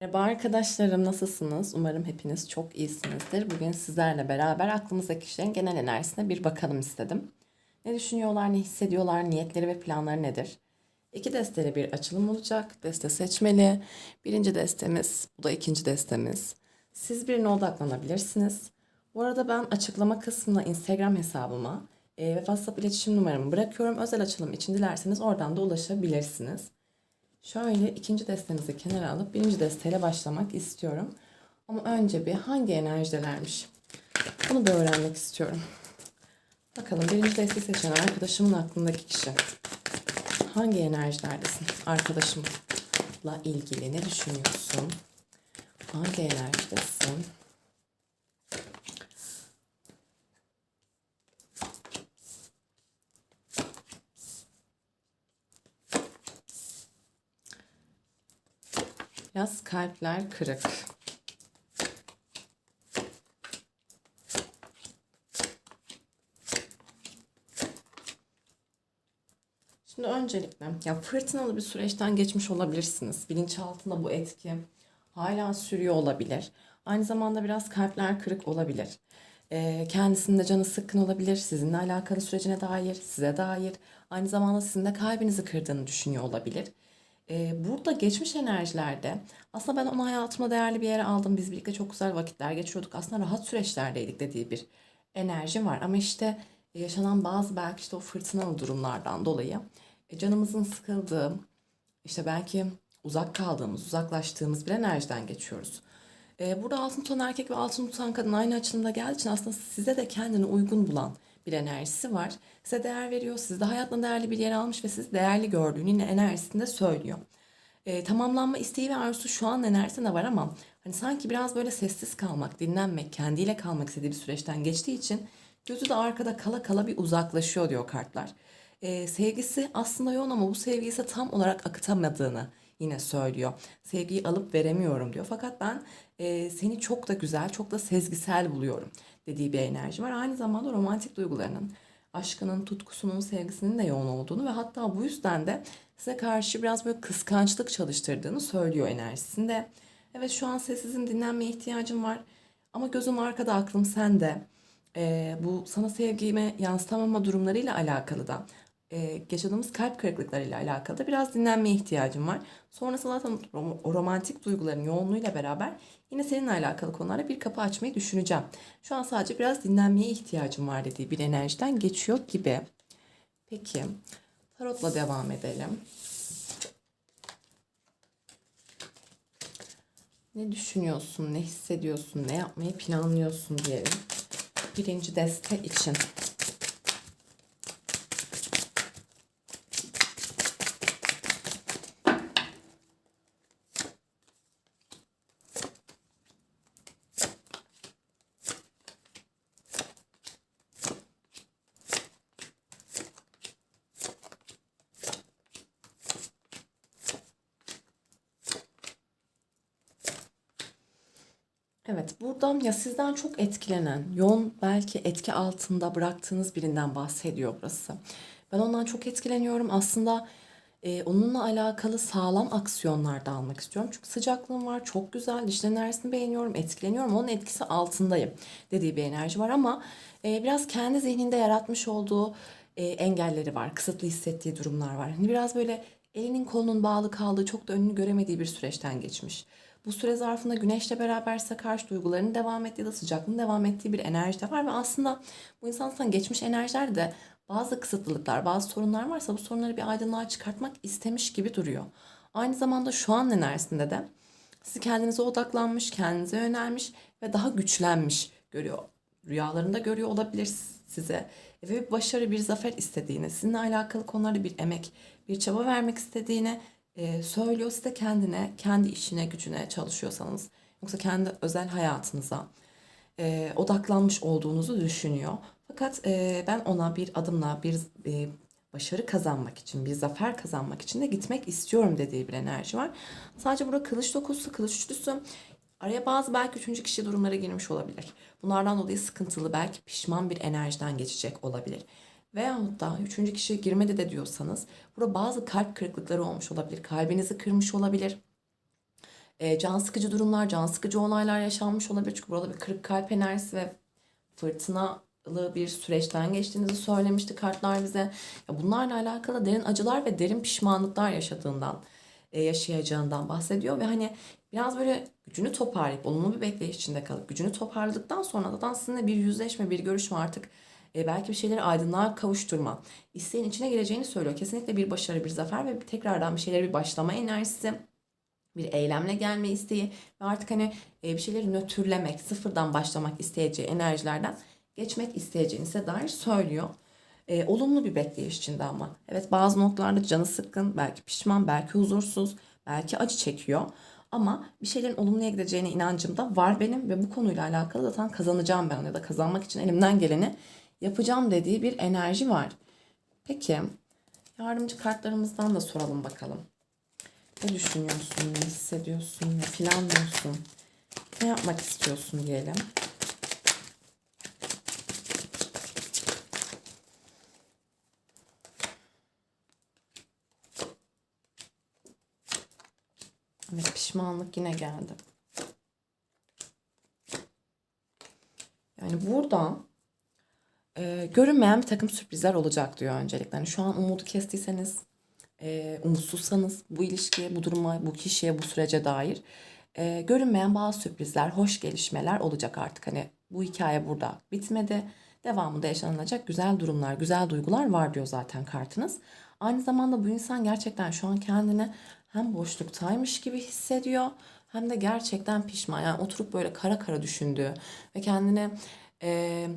Merhaba arkadaşlarım nasılsınız? Umarım hepiniz çok iyisinizdir. Bugün sizlerle beraber aklımızdaki kişilerin genel enerjisine bir bakalım istedim. Ne düşünüyorlar, ne hissediyorlar, niyetleri ve planları nedir? İki desteli bir açılım olacak. Deste seçmeli. Birinci destemiz, bu da ikinci destemiz. Siz birine odaklanabilirsiniz. Bu arada ben açıklama kısmına Instagram hesabıma e, ve WhatsApp iletişim numaramı bırakıyorum. Özel açılım için dilerseniz oradan da ulaşabilirsiniz. Şöyle ikinci destemizi kenara alıp birinci desteyle başlamak istiyorum. Ama önce bir hangi enerjidelermiş? Bunu da öğrenmek istiyorum. Bakalım birinci desteği seçen arkadaşımın aklındaki kişi. Hangi enerjilerdesin? Arkadaşımla ilgili ne düşünüyorsun? Hangi enerjidesin? Biraz kalpler kırık. Şimdi öncelikle ya fırtınalı bir süreçten geçmiş olabilirsiniz. Bilinçaltında bu etki hala sürüyor olabilir. Aynı zamanda biraz kalpler kırık olabilir. Ee, kendisinde canı sıkkın olabilir. Sizinle alakalı sürecine dair, size dair. Aynı zamanda sizin de kalbinizi kırdığını düşünüyor olabilir. Burada geçmiş enerjilerde aslında ben onu hayatımda değerli bir yere aldım. Biz birlikte çok güzel vakitler geçiriyorduk. Aslında rahat süreçlerdeydik dediği bir enerji var. Ama işte yaşanan bazı belki işte o fırtınalı durumlardan dolayı e, canımızın sıkıldığı, işte belki uzak kaldığımız, uzaklaştığımız bir enerjiden geçiyoruz. Burada altın tutan erkek ve altın tutan kadın aynı açılımda geldiği için aslında size de kendini uygun bulan bir enerjisi var. Size değer veriyor, sizde hayatında değerli bir yer almış ve siz değerli gördüğünü yine enerjisinde söylüyor. Ee, tamamlanma isteği ve arzusu şu an enerjisinde var ama hani sanki biraz böyle sessiz kalmak, dinlenmek, kendiyle kalmak istediği bir süreçten geçtiği için gözü de arkada kala kala bir uzaklaşıyor diyor kartlar. Ee, sevgisi aslında yoğun ama bu sevgiyi ise tam olarak akıtamadığını yine söylüyor. Sevgiyi alıp veremiyorum diyor. Fakat ben e, seni çok da güzel, çok da sezgisel buluyorum dediği bir enerji var. Aynı zamanda romantik duygularının, aşkının, tutkusunun, sevgisinin de yoğun olduğunu ve hatta bu yüzden de size karşı biraz böyle kıskançlık çalıştırdığını söylüyor enerjisinde. Evet şu an sessizim, dinlenmeye ihtiyacım var. Ama gözüm arkada, aklım sende. Ee, bu sana sevgime yansıtamama durumlarıyla alakalı da e, yaşadığımız kalp kırıklıklarıyla alakalı biraz dinlenmeye ihtiyacım var. Sonrasında zaten o romantik duyguların yoğunluğuyla beraber yine seninle alakalı konulara bir kapı açmayı düşüneceğim. Şu an sadece biraz dinlenmeye ihtiyacım var dediği bir enerjiden geçiyor gibi. Peki tarotla devam edelim. Ne düşünüyorsun, ne hissediyorsun, ne yapmayı planlıyorsun diyelim. Birinci deste için. Ya sizden çok etkilenen, yoğun belki etki altında bıraktığınız birinden bahsediyor burası. Ben ondan çok etkileniyorum. Aslında e, onunla alakalı sağlam aksiyonlar da almak istiyorum. Çünkü sıcaklığım var, çok güzel, dişli enerjisini beğeniyorum, etkileniyorum. Onun etkisi altındayım dediği bir enerji var ama e, biraz kendi zihninde yaratmış olduğu e, engelleri var, kısıtlı hissettiği durumlar var. Hani biraz böyle elinin kolunun bağlı kaldığı, çok da önünü göremediği bir süreçten geçmiş. Bu süre zarfında güneşle beraberse karşı duygularının devam ettiği ya da sıcaklığın devam ettiği bir enerji de var ve aslında bu insan geçmiş enerjiler de bazı kısıtlılıklar, bazı sorunlar varsa bu sorunları bir aydınlığa çıkartmak istemiş gibi duruyor. Aynı zamanda şu an enerjisinde de sizi kendinize odaklanmış, kendinize yönelmiş ve daha güçlenmiş görüyor. Rüyalarında görüyor olabilir size. Ve bir başarı, bir zafer istediğini, sizinle alakalı konularda bir emek, bir çaba vermek istediğini e, söylüyor size kendine, kendi işine, gücüne çalışıyorsanız yoksa kendi özel hayatınıza e, odaklanmış olduğunuzu düşünüyor. Fakat e, ben ona bir adımla bir e, başarı kazanmak için, bir zafer kazanmak için de gitmek istiyorum dediği bir enerji var. Sadece burada kılıç dokusu, kılıç üçlüsü araya bazı belki üçüncü kişi durumlara girmiş olabilir. Bunlardan dolayı sıkıntılı, belki pişman bir enerjiden geçecek olabilir. Veyahut da üçüncü kişi girmedi de diyorsanız burada bazı kalp kırıklıkları olmuş olabilir. Kalbinizi kırmış olabilir. E, can sıkıcı durumlar, can sıkıcı olaylar yaşanmış olabilir. Çünkü burada bir kırık kalp enerjisi ve fırtınalı bir süreçten geçtiğinizi söylemişti kartlar bize. Ya bunlarla alakalı derin acılar ve derin pişmanlıklar yaşadığından, e, yaşayacağından bahsediyor ve hani biraz böyle gücünü toparlayıp olumlu bir bekleyiş içinde kalıp gücünü toparladıktan sonra da sizinle bir yüzleşme, bir görüşme artık e, belki bir şeyleri aydınlığa kavuşturma, isteğin içine gireceğini söylüyor. Kesinlikle bir başarı, bir zafer ve tekrardan bir şeyleri bir başlama enerjisi bir eylemle gelme isteği ve artık hani e, bir şeyleri nötrlemek, sıfırdan başlamak isteyeceği enerjilerden geçmek isteyeceğini size dair söylüyor. E, olumlu bir bekleyiş içinde ama. Evet bazı noktalarda canı sıkkın, belki pişman, belki huzursuz, belki acı çekiyor. Ama bir şeylerin olumluya gideceğine inancım da var benim ve bu konuyla alakalı zaten kazanacağım ben ya da kazanmak için elimden geleni yapacağım dediği bir enerji var. Peki yardımcı kartlarımızdan da soralım bakalım. Ne düşünüyorsun, ne hissediyorsun, ne planlıyorsun, ne yapmak istiyorsun diyelim. Evet pişmanlık yine geldi. Yani burada e, görünmeyen bir takım sürprizler olacak diyor öncelikle. Yani şu an umudu kestiyseniz, e, umutsuzsanız bu ilişkiye, bu duruma, bu kişiye, bu sürece dair e, görünmeyen bazı sürprizler, hoş gelişmeler olacak artık. Hani bu hikaye burada bitmedi. Devamında yaşanılacak güzel durumlar, güzel duygular var diyor zaten kartınız. Aynı zamanda bu insan gerçekten şu an kendini hem boşluktaymış gibi hissediyor hem de gerçekten pişman. Yani oturup böyle kara kara düşündüğü ve kendini e,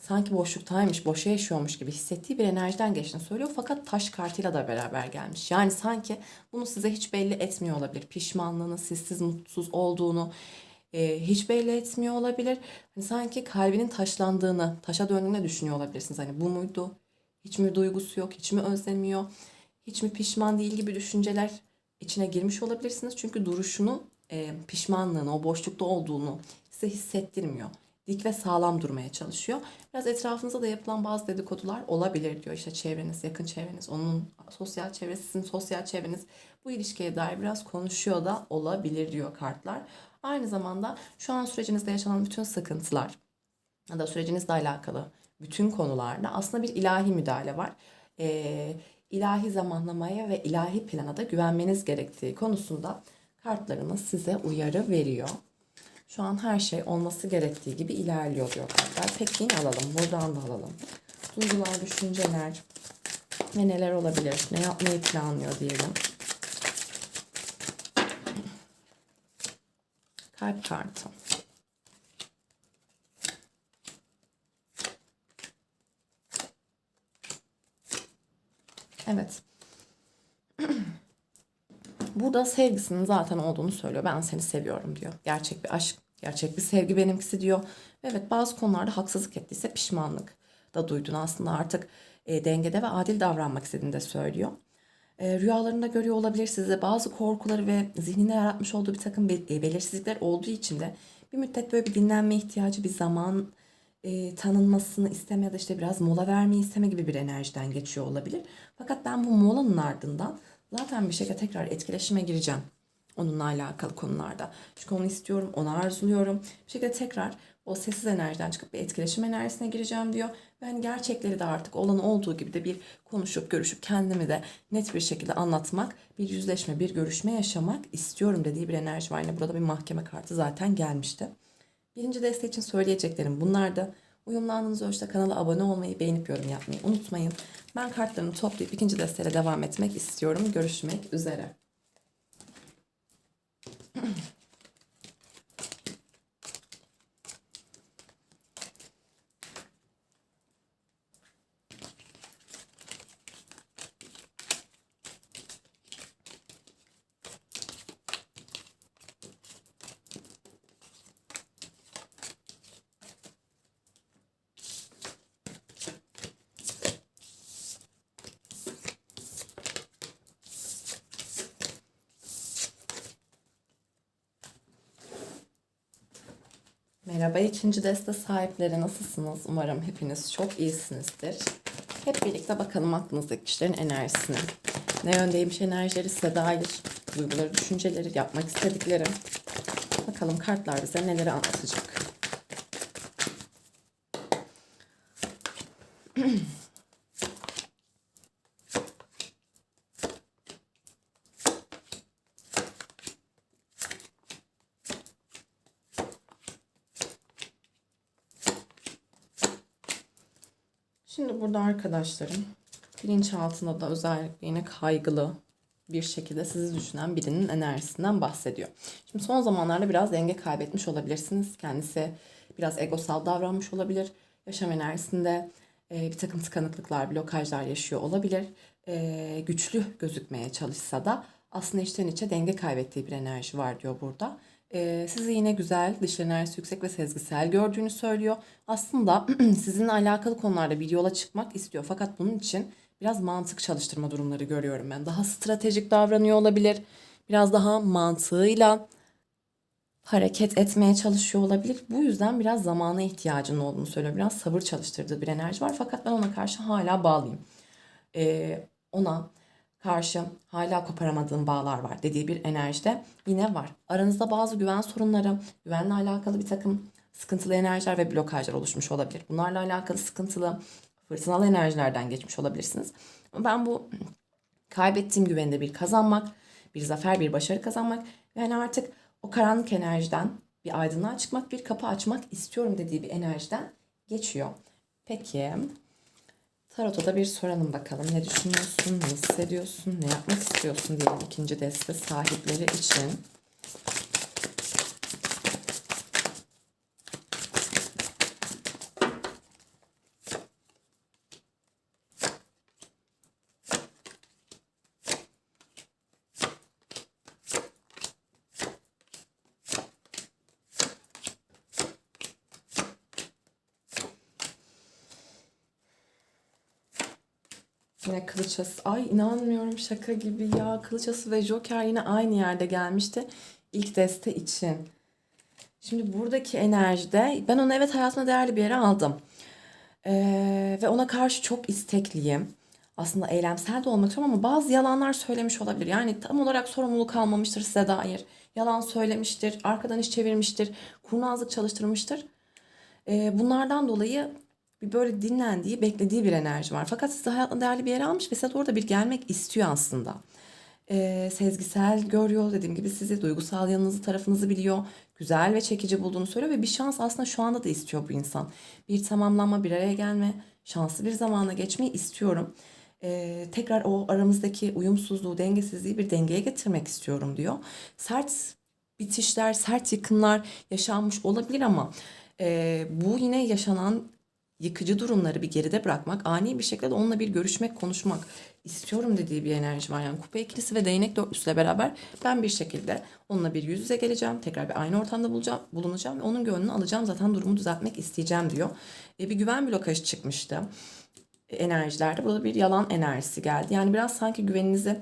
sanki boşluktaymış, boşa yaşıyormuş gibi hissettiği bir enerjiden geçtiğini söylüyor. Fakat taş kartıyla da beraber gelmiş. Yani sanki bunu size hiç belli etmiyor olabilir. Pişmanlığını, sizsiz mutsuz olduğunu e, hiç belli etmiyor olabilir. Hani sanki kalbinin taşlandığını, taşa döndüğünü düşünüyor olabilirsiniz. Hani bu muydu? Hiç mi duygusu yok? Hiç mi özlemiyor? Hiç mi pişman değil gibi düşünceler içine girmiş olabilirsiniz. Çünkü duruşunu, e, pişmanlığını, o boşlukta olduğunu size hissettirmiyor. Dik ve sağlam durmaya çalışıyor. Biraz etrafınızda da yapılan bazı dedikodular olabilir diyor. İşte çevreniz, yakın çevreniz, onun sosyal çevresi, sizin sosyal çevreniz bu ilişkiye dair biraz konuşuyor da olabilir diyor kartlar. Aynı zamanda şu an sürecinizde yaşanan bütün sıkıntılar ya da sürecinizle alakalı bütün konularda aslında bir ilahi müdahale var. Ee, ilahi zamanlamaya ve ilahi plana da güvenmeniz gerektiği konusunda kartlarımız size uyarı veriyor. Şu an her şey olması gerektiği gibi ilerliyor diyor kartlar. Peki alalım. Buradan da alalım. Duygular, düşünceler ve neler olabilir? Ne yapmayı planlıyor diyelim. Kalp kartı. Evet. Burada sevgisinin zaten olduğunu söylüyor. Ben seni seviyorum diyor. Gerçek bir aşk, gerçek bir sevgi benimkisi diyor. Evet bazı konularda haksızlık ettiyse pişmanlık da duyduğunu aslında artık e, dengede ve adil davranmak istediğini de söylüyor. E, rüyalarında görüyor olabilir size bazı korkuları ve zihninde yaratmış olduğu bir takım bel- e, belirsizlikler olduğu için de bir müddet böyle bir dinlenme ihtiyacı, bir zaman e, tanınmasını isteme ya da işte biraz mola vermeyi isteme gibi bir enerjiden geçiyor olabilir. Fakat ben bu molanın ardından zaten bir şekilde tekrar etkileşime gireceğim. Onunla alakalı konularda. Çünkü onu istiyorum, onu arzuluyorum. Bir şekilde tekrar o sessiz enerjiden çıkıp bir etkileşim enerjisine gireceğim diyor. Ve hani gerçekleri de artık olan olduğu gibi de bir konuşup görüşüp kendimi de net bir şekilde anlatmak, bir yüzleşme, bir görüşme yaşamak istiyorum dediği bir enerji var. Yine burada bir mahkeme kartı zaten gelmişti. Birinci deste için söyleyeceklerim bunlar da. Uyumlandığınız ölçüde kanala abone olmayı, beğenip yorum yapmayı unutmayın. Ben kartlarımı toplayıp ikinci desteyle devam etmek istiyorum. Görüşmek üzere. Merhaba ikinci deste sahipleri nasılsınız? Umarım hepiniz çok iyisinizdir. Hep birlikte bakalım aklınızdaki kişilerin enerjisine. Ne yöndeymiş enerjileri size dair. duyguları, düşünceleri, yapmak istedikleri. Bakalım kartlar bize neleri anlatacak. Şimdi burada arkadaşlarım bilinçaltında da özellikle yine kaygılı bir şekilde sizi düşünen birinin enerjisinden bahsediyor. Şimdi son zamanlarda biraz denge kaybetmiş olabilirsiniz. Kendisi biraz egosal davranmış olabilir. Yaşam enerjisinde e, bir takım tıkanıklıklar, blokajlar yaşıyor olabilir. E, güçlü gözükmeye çalışsa da aslında içten içe denge kaybettiği bir enerji var diyor burada. E, sizi yine güzel, dış enerjisi yüksek ve sezgisel gördüğünü söylüyor. Aslında sizinle alakalı konularda bir yola çıkmak istiyor. Fakat bunun için biraz mantık çalıştırma durumları görüyorum ben. Daha stratejik davranıyor olabilir. Biraz daha mantığıyla hareket etmeye çalışıyor olabilir. Bu yüzden biraz zamana ihtiyacının olduğunu söylüyor. Biraz sabır çalıştırdığı bir enerji var. Fakat ben ona karşı hala bağlıyım. Ee, ona karşı hala koparamadığım bağlar var dediği bir enerjide yine var. Aranızda bazı güven sorunları, güvenle alakalı bir takım sıkıntılı enerjiler ve blokajlar oluşmuş olabilir. Bunlarla alakalı sıkıntılı fırtınalı enerjilerden geçmiş olabilirsiniz. Ben bu kaybettiğim güvende bir kazanmak, bir zafer, bir başarı kazanmak yani artık o karanlık enerjiden bir aydınlığa çıkmak, bir kapı açmak istiyorum dediği bir enerjiden geçiyor. Peki Tarot'a da bir soralım bakalım. Ne düşünüyorsun, ne hissediyorsun, ne yapmak istiyorsun diyelim ikinci deste sahipleri için. Yine kılıçası. Ay inanmıyorum şaka gibi ya. Kılıçası ve Joker yine aynı yerde gelmişti. ilk deste için. Şimdi buradaki enerjide ben onu evet hayatına değerli bir yere aldım. Ee, ve ona karşı çok istekliyim. Aslında eylemsel de olmak istiyorum ama bazı yalanlar söylemiş olabilir. Yani tam olarak sorumluluk almamıştır size dair. Yalan söylemiştir, arkadan iş çevirmiştir, kurnazlık çalıştırmıştır. Ee, bunlardan dolayı bir böyle dinlendiği, beklediği bir enerji var. Fakat sizi hayatına değerli bir yere almış ve size orada bir gelmek istiyor aslında. Ee, sezgisel görüyor dediğim gibi sizi duygusal yanınızı tarafınızı biliyor. Güzel ve çekici bulduğunu söylüyor ve bir şans aslında şu anda da istiyor bu insan. Bir tamamlanma, bir araya gelme, şanslı bir zamana geçmeyi istiyorum. Ee, tekrar o aramızdaki uyumsuzluğu, dengesizliği bir dengeye getirmek istiyorum diyor. Sert bitişler, sert yıkımlar yaşanmış olabilir ama e, bu yine yaşanan yıkıcı durumları bir geride bırakmak, ani bir şekilde onunla bir görüşmek, konuşmak istiyorum dediği bir enerji var. Yani kupa ikilisi ve değnek dörtlüsüyle beraber ben bir şekilde onunla bir yüz yüze geleceğim. Tekrar bir aynı ortamda bulacağım, bulunacağım ve onun gönlünü alacağım. Zaten durumu düzeltmek isteyeceğim diyor. E, bir güven blokajı çıkmıştı enerjilerde. Burada bir yalan enerjisi geldi. Yani biraz sanki güveninizi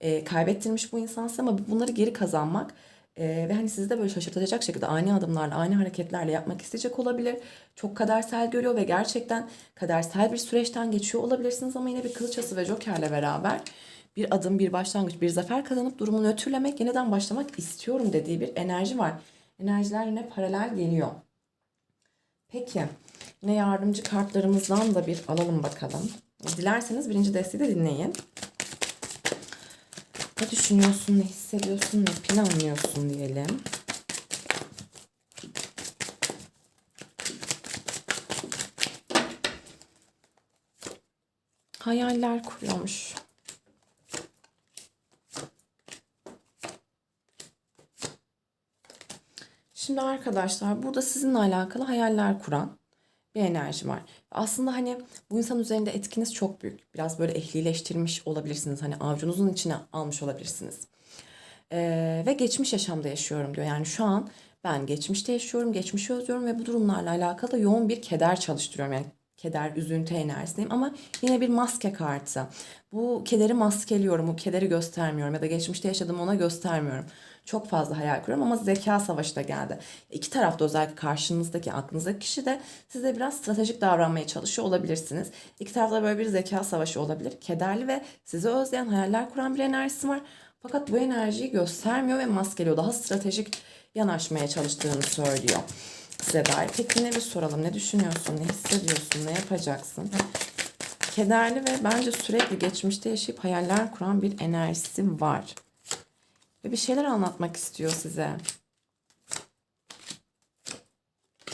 e, kaybettirmiş bu insansı ama bunları geri kazanmak ee, ve hani sizi de böyle şaşırtacak şekilde ani adımlarla, ani hareketlerle yapmak isteyecek olabilir. Çok kadersel görüyor ve gerçekten kadersel bir süreçten geçiyor olabilirsiniz ama yine bir kılıçası ve jokerle beraber bir adım, bir başlangıç, bir zafer kazanıp durumu nötrlemek, yeniden başlamak istiyorum dediği bir enerji var. Enerjiler yine paralel geliyor. Peki, yine yardımcı kartlarımızdan da bir alalım bakalım. Dilerseniz birinci desteği de dinleyin. Ne düşünüyorsun, ne hissediyorsun, ne planlıyorsun diyelim. Hayaller kuruyormuş. Şimdi arkadaşlar burada sizinle alakalı hayaller kuran bir enerji var. Aslında hani bu insan üzerinde etkiniz çok büyük. Biraz böyle ehlileştirmiş olabilirsiniz. Hani avcunuzun içine almış olabilirsiniz. Ee, ve geçmiş yaşamda yaşıyorum diyor. Yani şu an ben geçmişte yaşıyorum, geçmişi özlüyorum ve bu durumlarla alakalı yoğun bir keder çalıştırıyorum. Yani keder, üzüntü enerjisindeyim ama yine bir maske kartı. Bu kederi maskeliyorum, bu kederi göstermiyorum ya da geçmişte yaşadığımı ona göstermiyorum. Çok fazla hayal kuruyorum ama zeka savaşı da geldi. İki tarafta özellikle karşınızdaki, aklınızdaki kişi de size biraz stratejik davranmaya çalışıyor olabilirsiniz. İki tarafta böyle bir zeka savaşı olabilir. Kederli ve sizi özleyen, hayaller kuran bir enerjisi var. Fakat bu enerjiyi göstermiyor ve maskeliyor. Daha stratejik yanaşmaya çalıştığını söylüyor size dair. Peki ne bir soralım. Ne düşünüyorsun? Ne hissediyorsun? Ne yapacaksın? Kederli ve bence sürekli geçmişte yaşayıp hayaller kuran bir enerjisi var. Ve bir şeyler anlatmak istiyor size.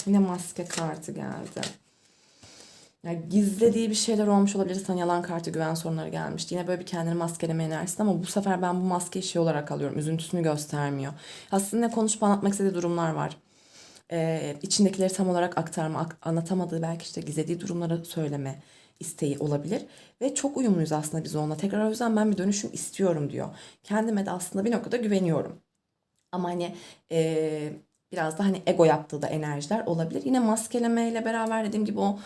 Yine maske kartı geldi. Yani gizlediği bir şeyler olmuş olabilir. Sana yalan kartı güven sorunları gelmişti. Yine böyle bir kendini maskeleme enerjisi ama bu sefer ben bu maskeyi şey olarak alıyorum. Üzüntüsünü göstermiyor. Aslında konuşup anlatmak istediği durumlar var. Ee, içindekileri tam olarak aktarma, ak- anlatamadığı belki işte gizlediği durumları söyleme isteği olabilir. Ve çok uyumluyuz aslında biz onunla. Tekrar o yüzden ben bir dönüşüm istiyorum diyor. Kendime de aslında bir noktada güveniyorum. Ama hani eee, biraz da hani ego yaptığı da enerjiler olabilir. Yine maskelemeyle beraber dediğim gibi o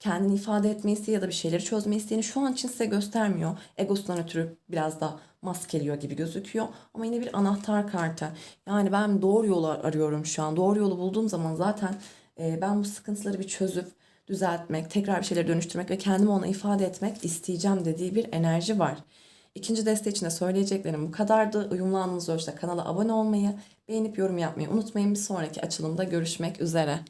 kendini ifade etme isteği ya da bir şeyleri çözme isteğini şu an için size göstermiyor. Egosundan ötürü biraz da maskeliyor gibi gözüküyor. Ama yine bir anahtar kartı. Yani ben doğru yolu arıyorum şu an. Doğru yolu bulduğum zaman zaten ben bu sıkıntıları bir çözüp düzeltmek, tekrar bir şeyleri dönüştürmek ve kendimi ona ifade etmek isteyeceğim dediği bir enerji var. İkinci deste için de söyleyeceklerim bu kadardı. Uyumlandığınız ölçüde kanala abone olmayı, beğenip yorum yapmayı unutmayın. Bir sonraki açılımda görüşmek üzere.